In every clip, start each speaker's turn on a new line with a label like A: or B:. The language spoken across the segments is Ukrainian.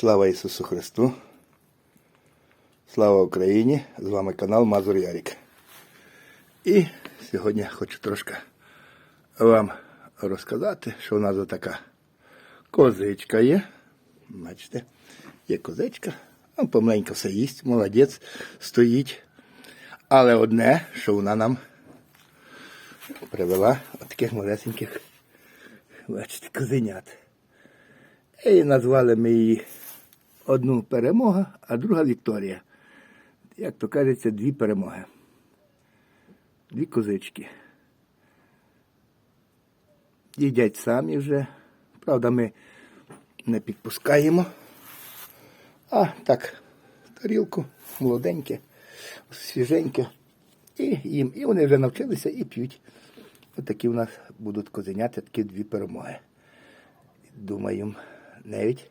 A: Слава Ісусу Христу! Слава Україні! З вами канал Мазур Ярік. І сьогодні хочу трошки вам розказати, що у нас така козичка є. Бачите, є козичка. Ну, помаленько все їсть, молодець, стоїть. Але одне, що вона нам привела от таких малесеньких, бачите, козенят. І назвали ми її одну перемога, а друга Вікторія. Як то кажеться, дві перемоги. Дві козички. Їдять самі вже. Правда, ми не підпускаємо. А так, тарілку, молоденьке, свіженьке. І їм. І вони вже навчилися і п'ють. Отакі у нас будуть козеняти, такі дві перемоги. Думаю, навіть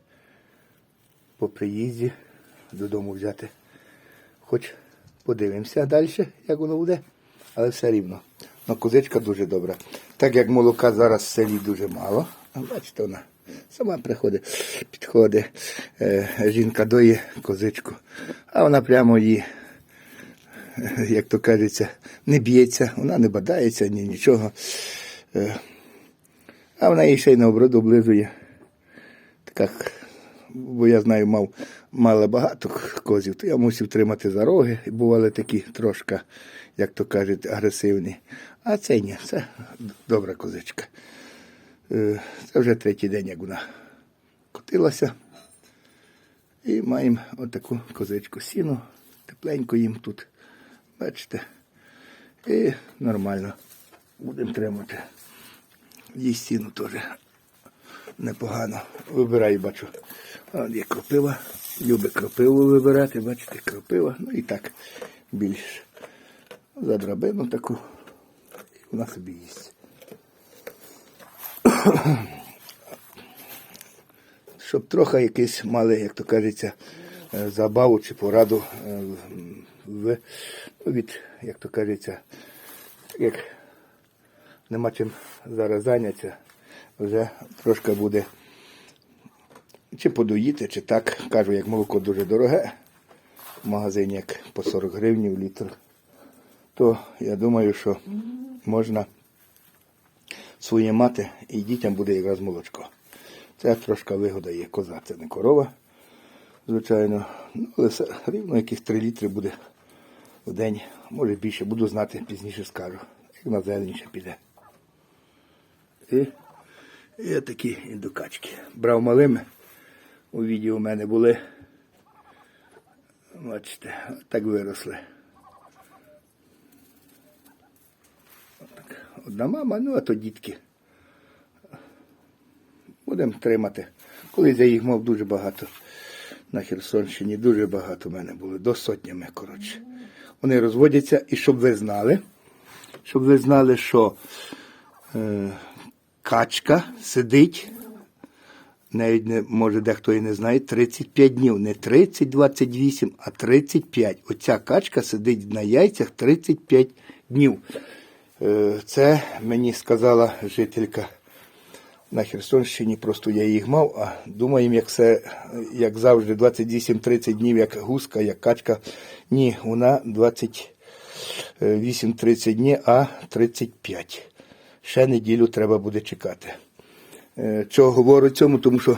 A: по приїзді додому взяти. Хоч подивимося далі, як воно буде, але все рівно. Ну, козичка дуже добра. Так як молока зараз в селі дуже мало, а бачите, вона сама приходить, підходить, е, жінка доє козичку, а вона прямо її, е, як то кажеться, не б'ється, вона не бадається, ні нічого. Е, а вона їй ще й наоборот облизує. Така, бо я знаю, мав мало багато козів, то я мусив тримати за роги. Бували такі трошки, як то кажуть, агресивні. А це ні, це добра козичка. Е, Це вже третій день, як вона котилася. І маємо отаку козичку сіну. Тепленько їм тут. Бачите. І нормально. Будемо тримати. Їсть сіну теж непогано. Вибираю, бачу. От є кропива. Любить кропиву вибирати, бачите, кропива. Ну і так більш за драбину таку. І вона собі їсть. Щоб трохи якийсь мали, як то кажеться, е, забаву чи пораду е, в, від, як то кажеться, як нема чим зараз зайнятися, вже трошки буде чи подоїти, чи так. Кажу, як молоко дуже дороге, в магазині як по 40 гривень літр, то я думаю, що можна своє мати і дітям буде якраз молочко. Це трошки вигода є коза, це не корова, звичайно. Ну, але все рівно якісь 3 літри буде в день, може більше, буду знати, пізніше скажу, як на зеленіше піде. І, і такі індукачки. Брав малими. У відео у мене були. Бачите, так виросли. Одна мама, ну а то дітки. Будемо тримати. Колись я їх мав дуже багато. На Херсонщині дуже багато в мене було, до сотнями, коротше. Вони розводяться, і щоб ви знали, щоб ви знали, що е, качка сидить, навіть не, може дехто і не знає, 35 днів. Не 30-28, а 35. Оця качка сидить на яйцях 35 днів. Е, Це мені сказала жителька на Херсонщині, просто я їх мав, а думаємо, як все, як завжди, 28-30 днів, як гуска, як качка. Ні, вона 28-30 днів, а 35. Ще неділю треба буде чекати. Е, Чого говорю цьому? Тому що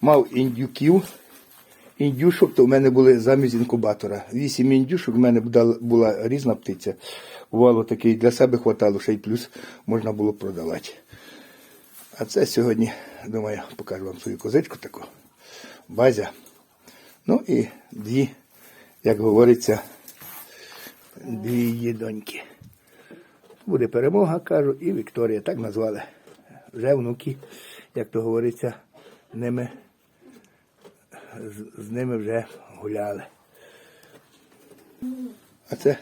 A: мав індюків, індюшок, то в мене були замість інкубатора. Вісім індюшок, в мене була різна птиця. Бувало такий, для себе хватало, ще й плюс можна було продавати. А це сьогодні, думаю, покажу вам свою козичку таку. Базя. Ну і дві, як говориться, дві її доньки. Буде перемога, кажу, і Вікторія, так назвали. Вже внуки, як то говориться, ними, з, з ними вже гуляли. А це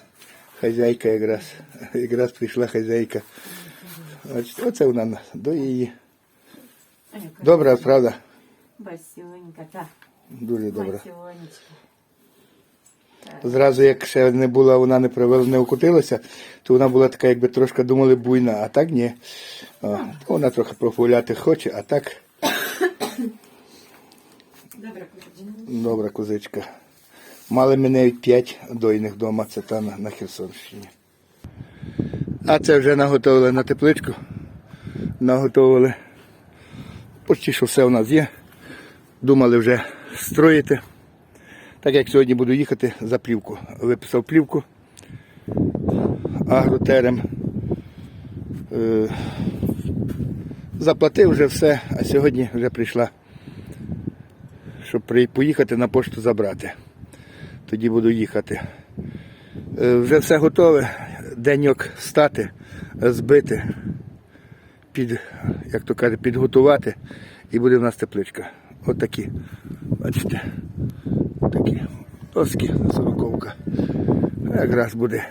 A: хазяйка якраз. Якраз прийшла хазяйка. Оце вона до її. Добра, правда?
B: Басюнька, так.
A: Дуже добра. Зразу, як ще не була, вона не привела, не окутилася, то вона була така, якби трошки думали, буйна, а так ні. О, вона трохи прогуляти хоче, а так.
B: Добре, кузочка.
A: Добра козичка. Мали ми навіть 5 дойних вдома, це там на, на Херсонщині. А це вже наготовили на тепличку. Наготовили. Почти що все у нас є. Думали вже строїти. Так як сьогодні буду їхати за плівку. Виписав плівку агротерем. Е, заплатив вже все, а сьогодні вже прийшла щоб поїхати на пошту забрати. Тоді буду їхати. Е, Вже все готове. Деньок стати, збити, під, як то каже, підготувати і буде в нас тепличка. Отакі. Бачите? Такі доски, сороковка. Якраз буде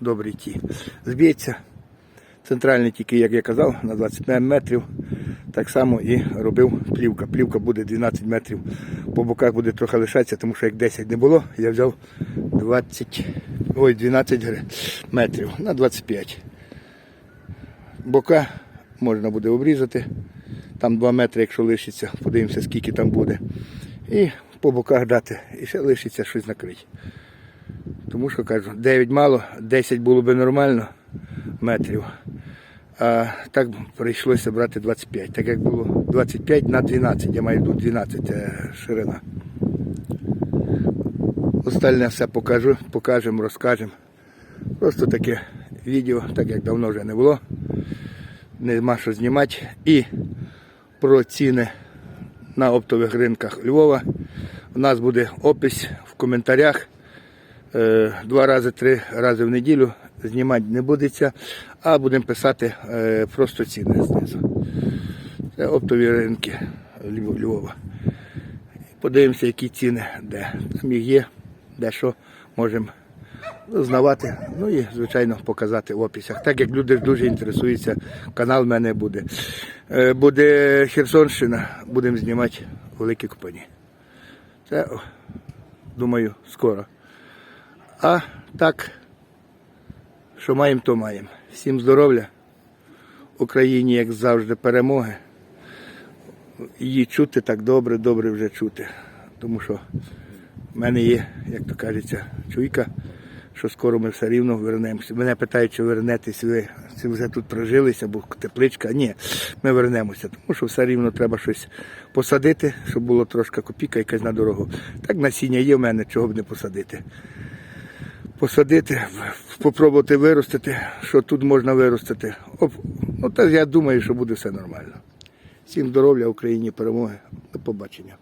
A: добре йти. Зб'ється. Центральний тільки, як я казав, на 25 метрів. Так само і робив плівка. Плівка буде 12 метрів. По боках буде трохи лишатися, тому що як 10 не було, я взяв 20, ой, 12 метрів на 25. Бока можна буде обрізати. Там 2 метри, якщо лишиться, подивимося, скільки там буде. І по боках дати. І ще лишиться щось накрити. Тому що кажу, 9 мало, 10 було би нормально метрів. А так прийшлося брати 25. Так як було 25 на 12, я маю тут 12 це ширина. Остальне все покажу, покажемо, розкажемо. Просто таке відео, так як давно вже не було. Нема що знімати. І про ціни на оптових ринках Львова. У нас буде опис в коментарях. Е, Два рази, три рази в неділю знімати не будеться, а будемо писати е, просто ціни знизу. Це оптові ринки Львова. Подивимося, які ціни, де там їх є, де що можемо знавати. Ну і, звичайно, показати в описах. Так як люди дуже інтересуються, канал в мене буде. Е, Буде Херсонщина, будемо знімати великі купоні. Це, думаю, скоро. А так, що маємо, то маємо. Всім здоров'я. Україні, як завжди, перемоги. Її чути так добре, добре вже чути. Тому що в мене є, як то кажеться, чуйка, що скоро ми все рівно вернемося. Мене питають, чи вернетесь ви, чи вже тут прожилися, бо тепличка. Ні, ми вернемося, тому що все рівно треба щось посадити, щоб було трошки копійка якась на дорогу. Так насіння є в мене, чого б не посадити посадити, попробувати виростити, що тут можна виростити. Оп, Ну, та я думаю, що буде все нормально. Всім здоров'я, Україні перемоги. До побачення.